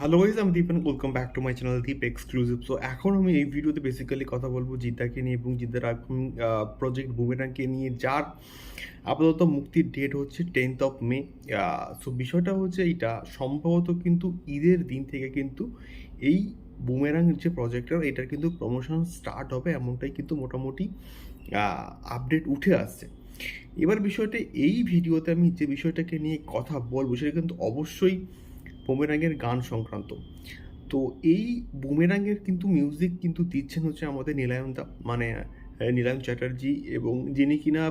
Hello guys আমি Deep welcome back to my channel Deep exclusive so এখন আমি এই ভিডিওতে বেসিক্যালি কথা বলব জিদ্দাকে নিয়ে এবং জিদ্দার এখন প্রজেক্ট বুমেরাংকে নিয়ে, যার আপাতত মুক্তির ডেট হচ্ছে টেন্থ অফ মে সো বিষয়টা হচ্ছে এইটা, সম্ভবত কিন্তু ঈদের দিন থেকে কিন্তু এই বুমেরাং যে প্রজেক্টটা এটার কিন্তু প্রমোশন স্টার্ট হবে এমনটাই কিন্তু মোটামুটি আপডেট উঠে আসছে। এবার বিষয়টা, এই ভিডিওতে আমি যে বিষয়টাকে নিয়ে কথা বলব, সেটা কিন্তু অবশ্যই বুমেরাঙের গান সংক্রান্ত। তো এই বুমেরাঙের কিন্তু মিউজিক কিন্তু দিচ্ছেন হচ্ছে আমাদের নীলায়ন মানে নীলায়ন চ্যাটার্জি এবং যিনি কিনা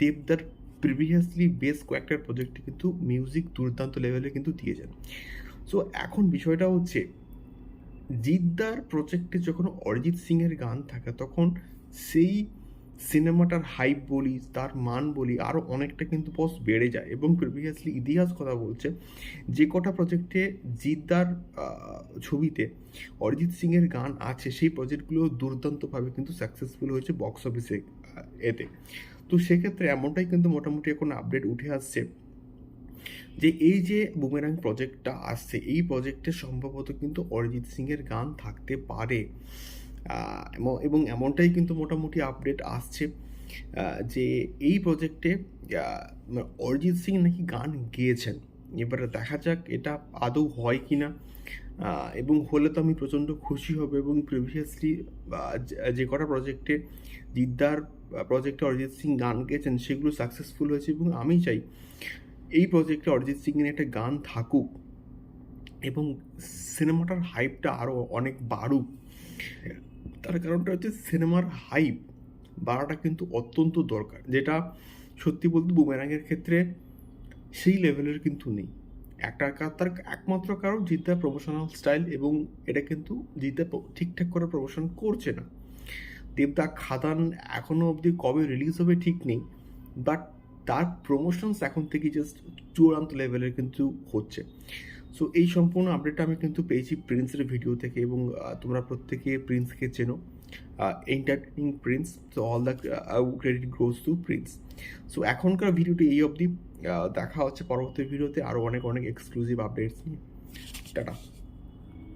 দেবদার প্রিভিয়াসলি বেশ কয়েকটা প্রজেক্টে কিন্তু মিউজিক দুর্দান্ত লেভেলে কিন্তু দিয়েছেন। সো এখন বিষয়টা হচ্ছে জিদ্দার প্রজেক্টে যখন অরিজিৎ সিংয়ের গান থাকে, তখন সেই সিনেমাটার হাইপ বলি, তার মান বলি আরও অনেকটা কিন্তু বস বেড়ে যায়। এবং প্রিভিয়াসলি ইতিহাস কথা বলছে, যে কটা প্রজেক্টে জিদ্দার ছবিতে অরিজিৎ সিংয়ের গান আছে, সেই প্রজেক্টগুলো দুর্দান্তভাবে কিন্তু সাকসেসফুল হয়েছে বক্স অফিসে এতে। তো সেক্ষেত্রে এমনটাই কিন্তু মোটামুটি এখন আপডেট উঠে আসছে যে, এই যে বুমেরাং প্রজেক্টটা আসছে, এই প্রজেক্টে সম্ভবত কিন্তু অরিজিৎ সিংয়ের গান থাকতে পারে। এবং এমনটাই কিন্তু মোটামুটি আপডেট আসছে যে এই প্রজেক্টে অরিজিৎ সিং নাকি গান গেয়েছেন। এবারে দেখা যাক এটা আদৌ হয় কি না এবং হলে তো আমি প্রচণ্ড খুশি হব, এবং প্রিভিয়াসলি যে কটা প্রজেক্টে জিদ্দার প্রজেক্টে অরিজিৎ সিং গান গেয়েছেন, সেগুলো সাকসেসফুল হয়েছে, এবং আমি চাই এই প্রজেক্টে অরিজিৎ সিংয়ের একটা গান থাকুক, এবং সিনেমাটার হাইপটা আরও অনেক বাড়ুক। তার কারণটা হচ্ছে সিনেমার হাইপ বাড়াটা কিন্তু অত্যন্ত দরকার। যেটা সত্যি বলতে বুমেরাঙের ক্ষেত্রে সেই লেভেলের কিন্তু নেই। একটা তার একমাত্র কারণ জিদ্দা প্রমোশনাল স্টাইল এবং এটা কিন্তু প- ঠিকঠাক করে প্রমোশন করছে না। দেবদা খাদান এখনও অবধি কবে রিলিজ হবে ঠিক নেই বাট তার প্রমোশনস এখন থেকে জাস্ট চূড়ান্ত লেভেলের কিন্তু হচ্ছে। সো এই সম্পূর্ণ আপডেটটা আমি কিন্তু পেয়েছি প্রিন্সের ভিডিও থেকে এবং তোমরা প্রত্যেকে প্রিন্সকে চেনো। Entertaining Prince so all the credit goes to Prince so এখনকার ভিডিওটি এই অবধি দেখা হচ্ছে পরবর্তী ভিডিওতে আরও অনেক অনেক এক্সক্লুসিভ আপডেটস নিয়ে। টাটা।